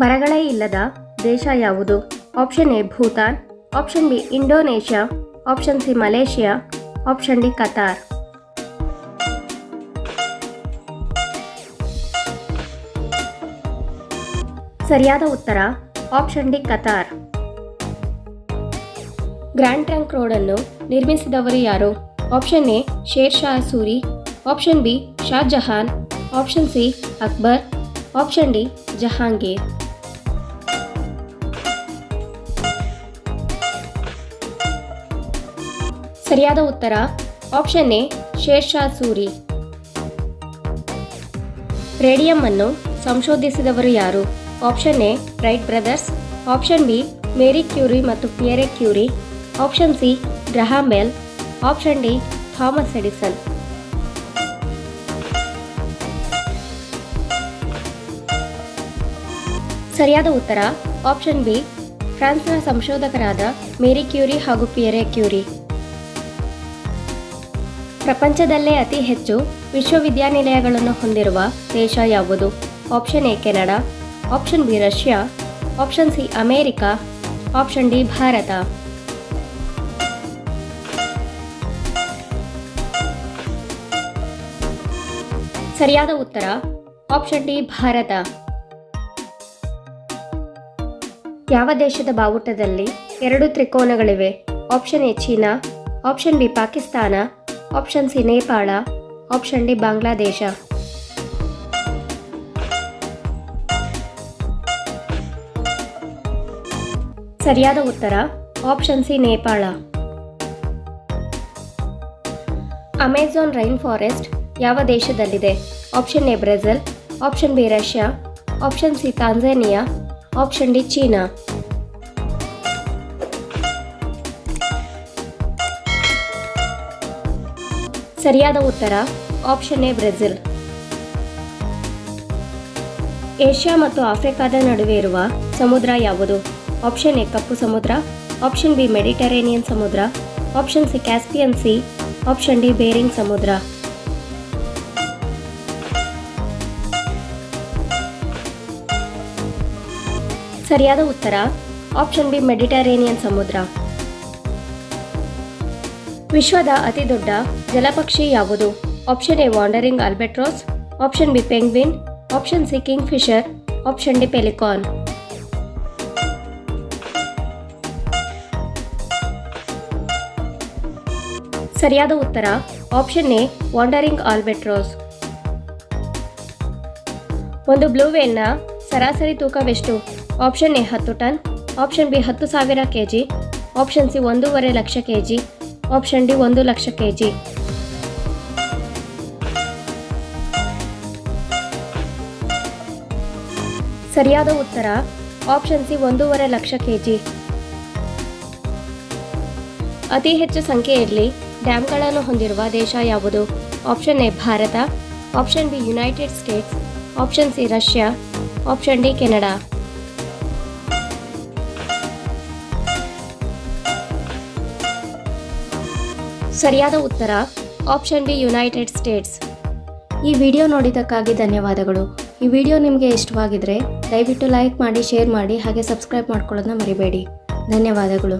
ಮರಗಳೇ ಇಲ್ಲದ ದೇಶ ಯಾವುದು? Option A Bhutan. Option B Indonesia. Option C Malaysia. Option D Qatar. ಸರಿಯಾದ ಉತ್ತರ option D Qatar. Grand trunk ರೋಡನ್ನು ನಿರ್ಮಿಸಿದವರು ಯಾರು? Option A Sher Shah Suri. Option B Shahjahan option C Akbar. Option D Jahangir. ಸರಿಯಾದ ಉತ್ತರ, option A Sher Shah Suri radium ಅನ್ನು ಸಂಶೋಧಿಸಿದವರು ಯಾರು? Option A, Wright brothers. Option B, Marie Curie ಮತ್ತು Pierre Curie. Option C Graham Bell option D, Thomas Edison. ಸರಿಯಾದ ಉತ್ತರ, option B, ಫ್ರಾನ್ಸ್ನ ಸಂಶೋಧಕರಾದ ಮೇರಿ ಕ್ಯೂರಿ ಹಾಗೂ ಪಿಯರೆ ಕ್ಯೂರಿ. ಪ್ರಪಂಚದಲ್ಲೇ ಅತಿ ಹೆಚ್ಚು ವಿಶ್ವವಿದ್ಯಾನಿಲಯಗಳನ್ನು ಹೊಂದಿರುವ ದೇಶ ಯಾವುದು? Option A, Canada. Option B, Russia. Option C, America. Option D, Bharat. ಸರಿಯಾದ ಉತ್ತರ, ಆಪ್ಷನ್ ಡಿ, ಭಾರತ. ಯಾವ ದೇಶದ ಬಾವುಟದಲ್ಲಿ ಎರಡು ತ್ರಿಕೋನಗಳಿವೆ? Option A, China. Option B, Pakistan. Option C Nepal option D Bangladesh ಸರಿಯಾದ ಉತ್ತರ. Option C Nepal Amazon rain forest ಯಾವ ದೇಶದಲ್ಲಿದೆ? Option A Brazil option B Russia option C Tanzania option D China ಸರಿಯಾದ ಉತ್ತರ option A, Brazil. Asia ಮತ್ತು ಆಫ್ರಿಕಾದ ನಡುವೆ ಇರುವ ಸಮುದ್ರ ಯಾವುದು? ಆಪ್ಷನ್ ಎ, ಕಪ್ಪು ಸಮುದ್ರ ಆಪ್ಷನ್ ಬಿ, ಮೆಡಿಟರೇನಿಯನ್ ಸಮುದ್ರ option C, Caspian sea option D, Bering ಸಮುದ್ರ. ಸರಿಯಾದ ಉತ್ತರ ಆಪ್ಷನ್ ಬಿ, ಮೆಡಿಟರೇನಿಯನ್ ಸಮುದ್ರ. ವಿಶ್ವದ ಅತಿ ದೊಡ್ಡ ಜಲಪಕ್ಷಿ ಯಾವುದು? Option A wandering albatross, option B penguin, option C kingfisher option D pelican. ಸರಿಯಾದ ಉತ್ತರ, ಆಪ್ಷನ್ ಎ ವಾಂಡರಿಂಗ್ ಆಲ್ಬೆಟ್ರೋಸ್. ಒಂದು ಬ್ಲೂ ವೇಲ್ನ ಸರಾಸರಿ ತೂಕವೆಷ್ಟು? ಆಪ್ಷನ್ ಎ ಹತ್ತು ಟನ್, ಆಪ್ಷನ್ ಬಿ ಹತ್ತು ಸಾವಿರ ಕೆ ಜಿ ಆಪ್ಷನ್ ಸಿ ಒಂದೂವರೆ lakh K G option D ಒಂದು ಲಕ್ಷ ಕೆ ಜಿ ಸರಿಯಾದ ಉತ್ತರ. ಆಪ್ಷನ್ ಸಿ ಒಂದೂವರೆ ಲಕ್ಷ ಕೆ ಜಿ ಅತಿ ಹೆಚ್ಚು ಸಂಖ್ಯೆಯಲ್ಲಿ ಡ್ಯಾಮ್ಗಳನ್ನು ಹೊಂದಿರುವ ದೇಶ ಯಾವುದು? Option A Bharat. Option B United States option C Russia option D Canada ಸರಿಯಾದ ಉತ್ತರ ಆಪ್ಷನ್ ಬಿ ಯುನೈಟೆಡ್ ಸ್ಟೇಟ್ಸ್ ಈ ವಿಡಿಯೋ ನೋಡಿದ್ದಕ್ಕಾಗಿ ಧನ್ಯವಾದಗಳು. ಈ ವಿಡಿಯೋ ನಿಮಗೆ ಇಷ್ಟವಾಗಿದ್ದರೆ ದಯವಿಟ್ಟು ಲೈಕ್ ಮಾಡಿ ಶೇರ್ ಮಾಡಿ, ಹಾಗೆ ಸಬ್ಸ್ಕ್ರೈಬ್ ಮಾಡ್ಕೊಳ್ಳೋದನ್ನ ಮರಿಬೇಡಿ. ಧನ್ಯವಾದಗಳು.